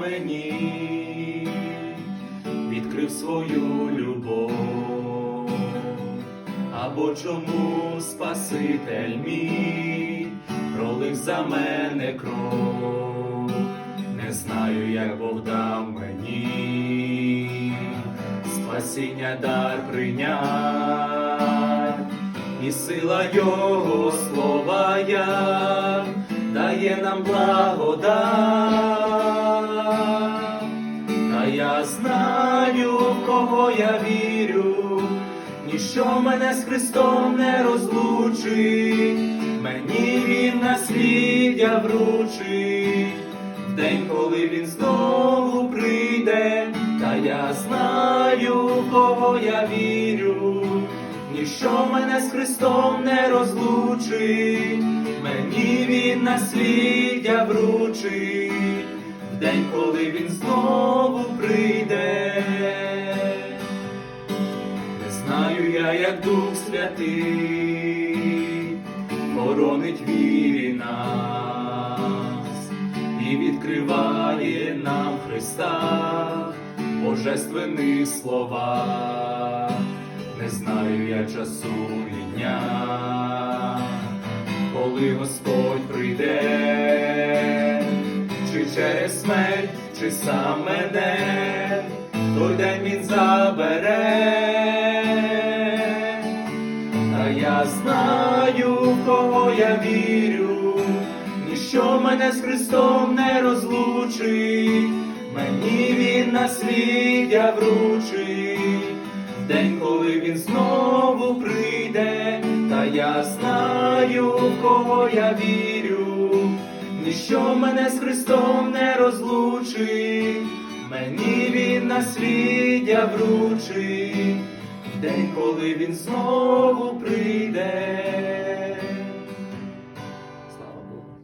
мені, відкрив свою любов, або чому Спаситель мій пролив за мене кров, не знаю, як Бог дав мені, спасіння дар прийнять, і сила Його слова я дає нам благодать. Знаю, в кого я вірю, ніщо мене з Христом не розлучить, мені він насліддя вручить, в день, коли він знову прийде, та я знаю, в кого я вірю, ніщо мене з Христом не розлучить, мені він насліддя вручить день, коли він знову прийде. Не знаю я, як Дух Святий боронить вірі нас і відкриває нам Христа божественні слова. Не знаю я часу і дня, коли Господь прийде, через смерть, чи сам мене, той день він забере. Та я знаю, в кого я вірю, ніщо мене з Христом не розлучить, мені він насліддя вручить, в день, коли він знову прийде, та я знаю, в кого я вірю, ніщо мене з Христом не розлучить, мені він насліддя вручить, день, коли він знову прийде.